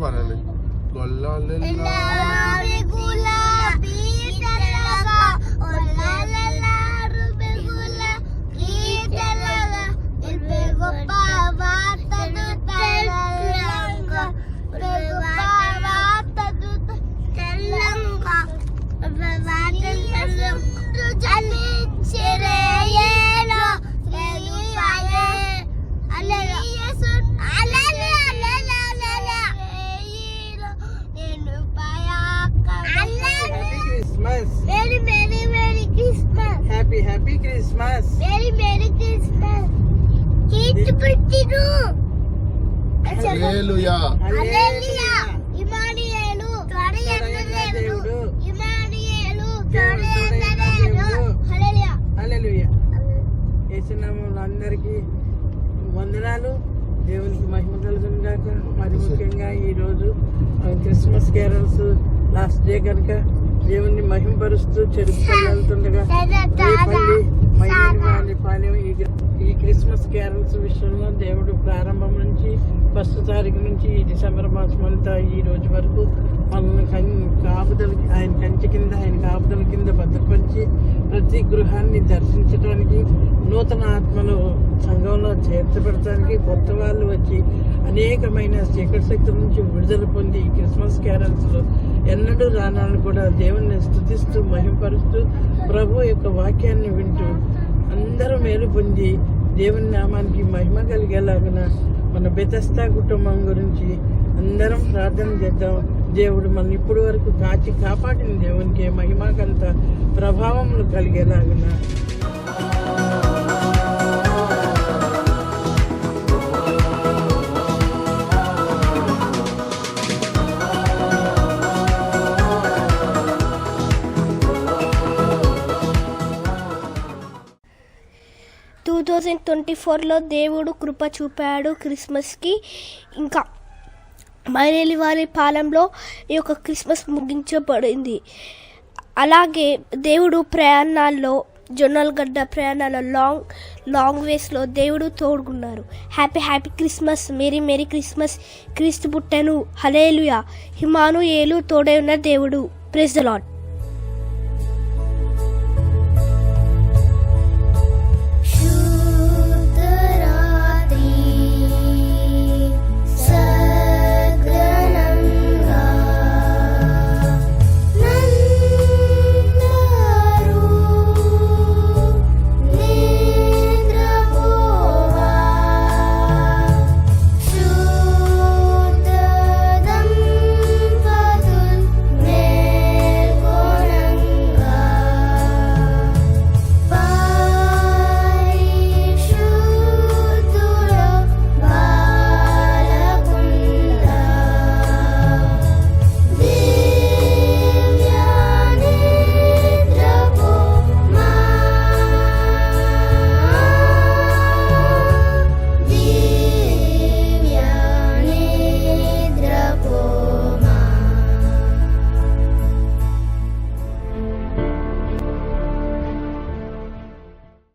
പറയണേ കൊല്ലാനില്ല happy happy Christmas very very Christmas కీర్తి పుట్టిను హల్లెలూయా. హల్లెలూయా. ఇమానుయేలు. త్వరయందులేడు ఇమానుయేలు. త్వరయందులేడు హల్లెలూయా. హల్లెలూయా. యేసునామంలో అందరికీ వందనాలు. దేవునికి మహిమ కలుగును గాక. మరి ముఖ్యంగా ఈరోజు క్రిస్మస్ క్యారల్స్ లాస్ట్ డే కనుక దేవుణ్ణి మహిమపరుస్తూ చెరుపుకొని వెళ్తుండగా పాలెం ఈ ఈ క్రిస్మస్ క్యారల్స్ విషయంలో దేవుడు ప్రారంభం నుంచి ఫస్ట్ తారీఖు నుంచి ఈ డిసెంబర్ మాసం అంతా ఈ రోజు వరకు మనల్ని కాపుదల ఆయన కంచె కింద ఆయన కాపుదల కింద భద్రపరిచి ప్రతి గృహాన్ని దర్శించడానికి నూతన ఆత్మలు సంఘంలో చేర్చబడటానికి కొత్త వాళ్ళు వచ్చి అనేకమైన చీకటి శక్తుల నుంచి విడుదల పొంది ఈ క్రిస్మస్ క్యారల్స్లో ఎన్నడూ రానాలను కూడా దేవుణ్ణి స్థుతిస్తూ మహింపరుస్తూ ప్రభు యొక్క వాక్యాన్ని వింటూ అందరూ మేలు పొంది దేవుని నామానికి మహిమ కలిగేలాగున మన బెతస్తా కుటుంబం గురించి అందరం ప్రార్థన చేద్దాం. దేవుడు మన ఇప్పటి వరకు కాచి కాపాడిన దేవునికి మహిమకంత ప్రభావములు కలిగేలాగున. థౌజండ్ ట్వంటీ ఫోర్లో దేవుడు కృప చూపాడు క్రిస్మస్కి. ఇంకా మైనేలి వారి పాలెంలో ఈ యొక్క క్రిస్మస్ ముగించబడింది. అలాగే దేవుడు ప్రయాణాల్లో జొన్నలగడ్డ ప్రయాణాల్లో లాంగ్ లాంగ్ వేస్లో దేవుడు తోడుకున్నారు happy happy Christmas. Merry merry Christmas. క్రీస్తు పుట్టెను. హలేలుయా హిమాను ఏలు తోడై ఉన్న దేవుడు. Press the lord